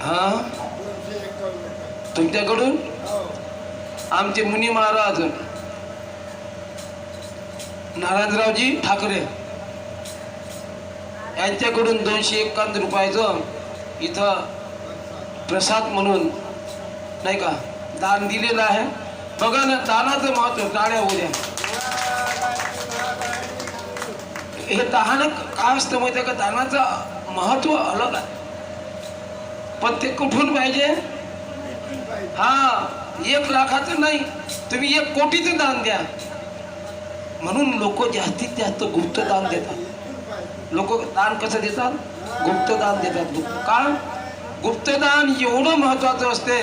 हा? तुमच्याकडून? आमचे मुनी महाराज. नारायणरावजी ठाकरे. यांच्याकडून दोनशे एकावन्न रुपयाचं इथं प्रसाद म्हणून नाही का दान दिलेलं आहे. बघा ना दानाचं महत्त्व टाळ्या उद्या. हे दान काय असतं माहिती का? दानाचं महत्त्व अलग आहे. पण ते कुठून पाहिजे? हा एक लाखाचं नाही तुम्ही एक कोटीचं दान द्या. म्हणून लोक जास्तीत जास्त गुप्त दान देतात. लोक दान कसं देतात? गुप्त दान देतात. गुप्त का? गुप्तदान एवढं महत्वाचं असते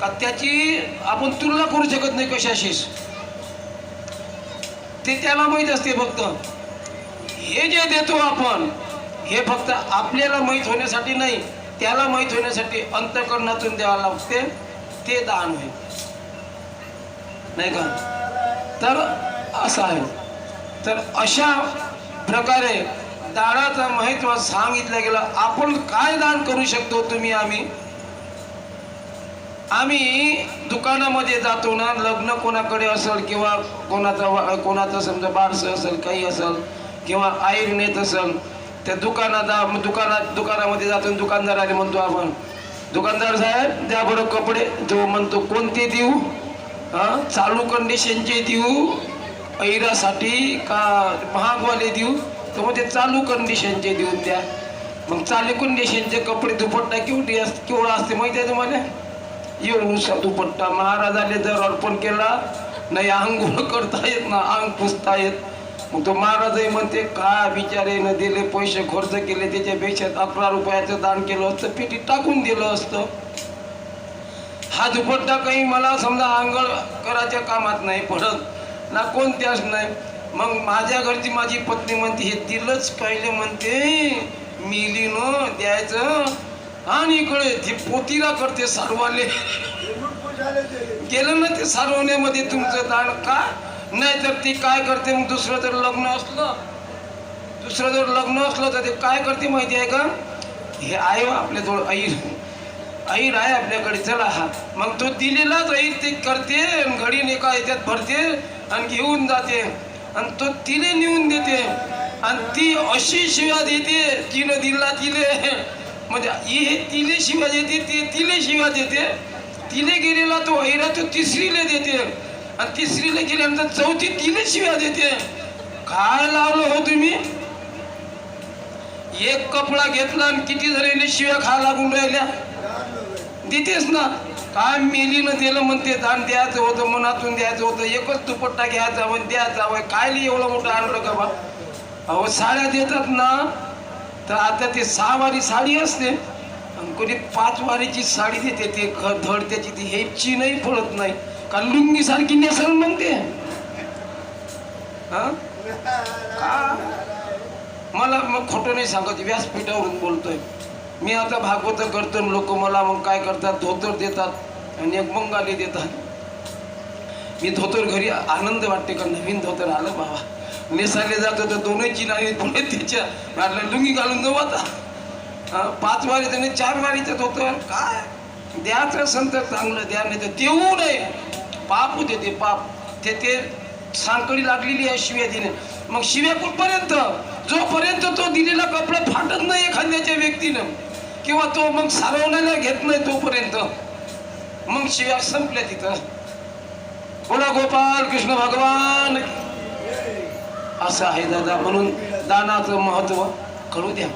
का त्याची आपण तुलना करू शकत नाही कशाशीच ते त्याला माहीत असते फक्त. हे जे देतो आपण हे फक्त आपल्याला माहीत होण्यासाठी नाही. त्याला माहीत होण्यासाठी अंतकरणातून द्यावं लागते ते दान होईल नाही का? तर असं आहे. तर अशा प्रकारे दानाचं महत्त्व सांगितलं गेलं. आपण काय दान करू शकतो तुम्ही आम्ही? आम्ही दुकानामध्ये जातो ना लग्न कोणाकडे असेल किंवा कोणाचा कोणाचं समजा बारसं असेल काही असेल किंवा आईर नेत असेल त्या दुकानात दुकानात दुकानामध्ये जातो आणि दुकानदाराने म्हणतो आपण दुकानदार साहेब द्या बरं कपडे. तो म्हणतो कोणते देऊ? हा चालू कंडिशनचे देऊ ऐरासाठी का महागवाले देऊ? तर मग ते चालू कंडिशनचे देऊन द्या. मग चालू कंडिशनचे कपडे दुपट्टा केवढी अस केवढा असते माहिती आहे तुम्हाला? येऊन दुपट्टा महाराजाने जर अर्पण केला. नाही अंघोळ करता येत ना अंग पुसता येत. मग तो महाराजही म्हणते का बिचारेनं दिले पैसे खर्च केले त्याच्यापेक्षा अकरा रुपयाचं दान केलं असतं पेटी टाकून दिलं असतं. हा दुपट्टा काही मला समजा आंघोळ करायच्या कामात नाही पडत ना कोणत्याच नाही. मग माझ्या घरची माझी पत्नी म्हणते हे दिलंच पाहिजे म्हणते मिली न द्यायचं आणि इकडे ती पोतीला करते सारवाले. गेलं ना ते सारवण्यामध्ये तुमचं दान का? नाही तर ती काय करते मग दुसरं जर लग्न असलं दुसरं जर लग्न असलं तर ते काय करते माहिती आहे का? हे आहे आपल्याजवळ आई ऐर आहे आपल्याकडे चला हा. मग तो दिलेलाच ऐर ते करते आणि घडीने एका याच्यात भरते आणि घेऊन जाते. आणि तो तिने नेऊन देते. आणि ती अशी शिव्या देते तिनं दिला तिले. म्हणजे हे तिले शिव्या देते ते तिले शिव्या देते. तिले गेलेला तो ऐरा तो तिसरीले देते. आणि तिसरीला गेल्यानंतर चौथी तिने शिव्या देते. काय लावलं हो तुम्ही? एक कपडा घेतला आणि किती जरीने शिव्या खा लागून राहिल्या? देतेस ना. काय मेलीनं दिलं म्हणते दान द्यायचं होतं मनातून द्यायचं होतं एकच दुपट्टा घ्यायचा पण द्यायचा. वय काय लिहि एवढं मोठं आणलं का बा? अहो साड्या देतात ना तर आता ते सहा वारी साडी असते. आणि कोणी पाच वारीची साडी देते ते धड त्याची ती हेपची नाही पडत नाही. का लुंगी सारखी नेसल मग ते हा? का? मला मग खोटं नाही सांगत व्यासपीठावरून बोलतोय. मी आता भागवत करतो लोक मला मग काय करतात? धोतर देतात आणि एक बंगाली देतात. मी धोतर घरी आनंद वाटते का नवीन धोतर आलं बाबा. नेसाले जातो तर दोन्ही चिनारी पुढे त्याच्या म्हटलं लुंगी घालून जाऊ आता हा, पाच वारी त्याने चार वारीचं धोतर. काय? द्याचं संत तर चांगलं द्या नाही तर देऊ नये. पाप होते ते पाप ते ते सांकडी लागलेली आहे शिव्या दिले मग शिव्या कुठपर्यंत? जोपर्यंत तो दिलेला कपडा फाटत नाही एखाद्याच्या व्यक्तीनं किंवा तो मग सारवण्याला घेत नाही तोपर्यंत मग शिव्या संपल्या तिथं. बोला गोपाल कृष्ण भगवान. असं आहे दादा म्हणून दानाचं महत्त्व कळू द्या.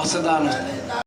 असं दान